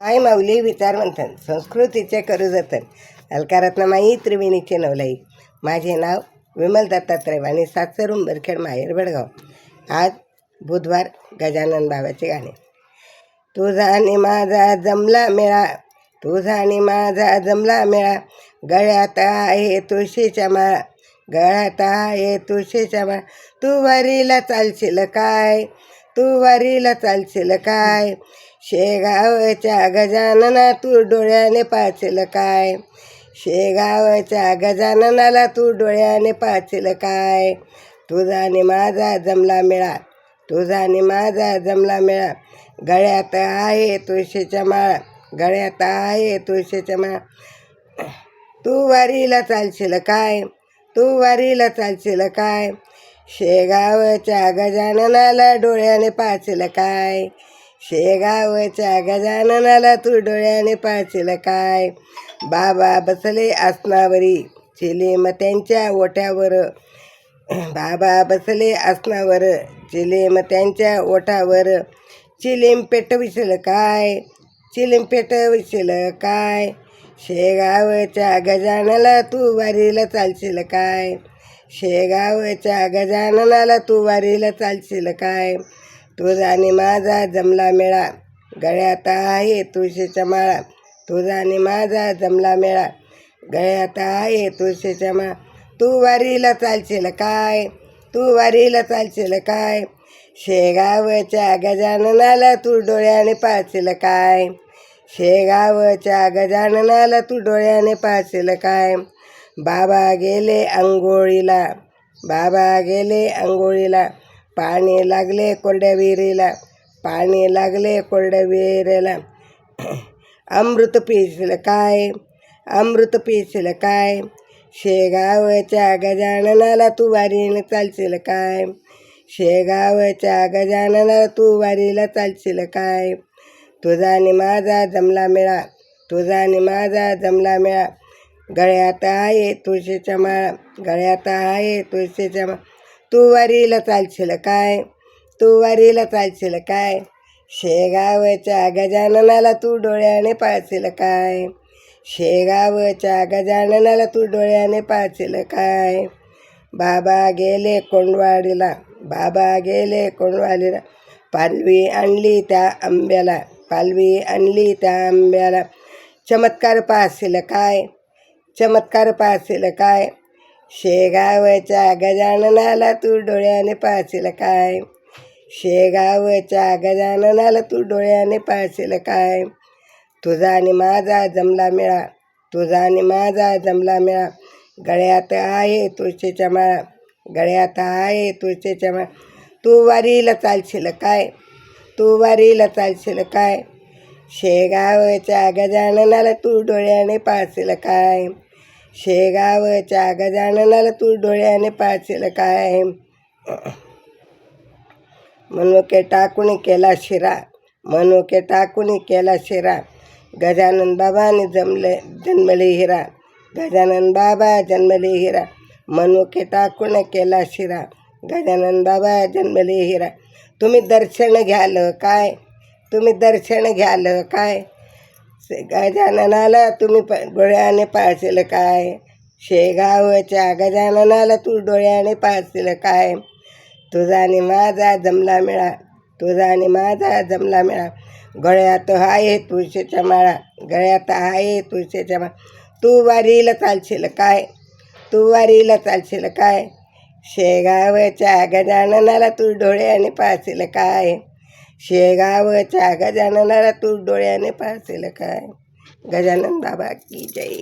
आई माऊली विचारवंथन संस्कृतीचे करू जतन अलकारातनं माई त्रिवेणीचे नवलाई. माझे नाव विमल दत्तात्रय आणि सातसर उंबरखेड माहेर बडगाव आज बुधवार गजानन बाबाचे गाणे. तुझा आणि माझा जमला मेळा तुझा आणि माझा जमला मेळा गळ्यात आहे तुळशीच्या माळा गळ्यात आहे तुळशीच्या माळा. तू वारीला चालशील काय? तू वारीला चालशील काय? शेगावच्या गजानना तू डोळ्याने पाचलं काय? शेगावच्या गजाननाला तू डोळ्याने पाचलं काय? तुझा आणि माझा जमला मेळा तुझा आणि माझा जमला मेळा. गळ्यात आहे तुळशीच्या माळा गळ्यात आहे तुळशीच्या माळा. तू वारीला चालशील काय? तू वारीला चालशील काय? शेगावच्या गजाननाला डोळ्याने पाचलं काय? शेगावच्या गजाननाला तू डोळ्याने पाहशील काय? बाबा बसले आसनावरी. चिलीम त्यांच्या ओठ्यावर बाबा बसले आसनावर. चिलेम त्यांच्या ओठावर. चिलीम पेटविशील काय? चिलीम पेटविशील काय? शेगावच्या गजाननाला तू वारीला चालशील काय? शेगावच्या गजाननाला तू वारीला चालशील काय? तुझा आणि माझा जमला मेळा. गळ्यात आहे तुळशीच्या माळा. तुझा आणि माझा जमला मेळा. गळ्यात आहे तुळशीच्या माळा. तू वारीला चालशील काय? तू वारीला चालशील काय? शेगावच्या गजाननाला तू डोळ्याने पाहशील काय? शेगावच्या गजाननाला तू डोळ्याने पाहशील काय? बाबा गेले आंघोळीला. बाबा गेले अंघोळीला पाणी लागले कोरड्या विहिरीला. पाणी लागले कोरड्या विहिरीला. अमृत पिसलं काय? अमृत पिसलं काय? शेगावच्या गजाननाला तू वारीला चालशील काय? शेगावच्या गजाननाला तू वारीला चालशील काय? तुझा आणि माझा जमला मेळा. तुझा आणि माझा जमला मेळा. गळ्यात आहे तुळशीच्या माळा. गळ्यात आहे तुळशीच्या माळा. तू वारीला चालशील काय? तू वारीला चालशील काय? शेगावच्या गजाननाला तू डोळ्याने पाळशील काय? शेगावच्या गजाननाला तू डोळ्याने पाहशील काय? बाबा गेले कोंडवाडीला बाबा गेले कोंडवाडीला. पालवी आणली त्या आंब्याला पालवी आणली त्या आंब्याला. चमत्कार पाहशील काय? चमत्कार पाहशील काय? शेगावच्या गजाननाला तू डोळ्याने पाहशील काय? शेगावच्या गजाननाला तू डोळ्याने पाहशील काय? तुझा आणि माझा जमला मिळा तुझा आणि माझा जमला मिळा. गळ्यात आहे तुळशीच्या माळा गळ्यात आहे तुळशीच्या माळा. तू वारीला चालशील काय? तू वारीला चालशील काय? शेगावच्या गजाननाला तू डोळ्याने पाहशील काय? शेगावच्या गजाननाला तू डोळ्याने पाहशील काय? मनुके टाकून केला शिरा मनुके टाकून केला शिरा. गजानन बाबाने जमले जन्मले हिरा. गजानन बाबा जन्मले हिरा. मनुके टाकून केला शिरा. गजानन बाबा जन्मले हिरा. तुम्ही दर्शन घ्याल काय? तुम्ही दर्शन घ्याल काय? गजाननाला तुम्ही प डोळ्याने पाहशील काय? शेगावच्या गजाननाला तू डोळ्याने पाहशील काय? तुझा आणि माझा जमला मिळा तुझा आणि माझा जमला मिळा. गळ्यात आहे तुळशीच्या माळा गळ्यात आहे तुळशीच्या माळा. तू वारीला चालशील काय? तू वारीला चालशील काय? शेगावच्या गजाननाला तू डोळ्याने पाहशील काय? शेगावच्या गजाननाला तू डोळ्याने पाहशील काय? गजानन बाबा की जय.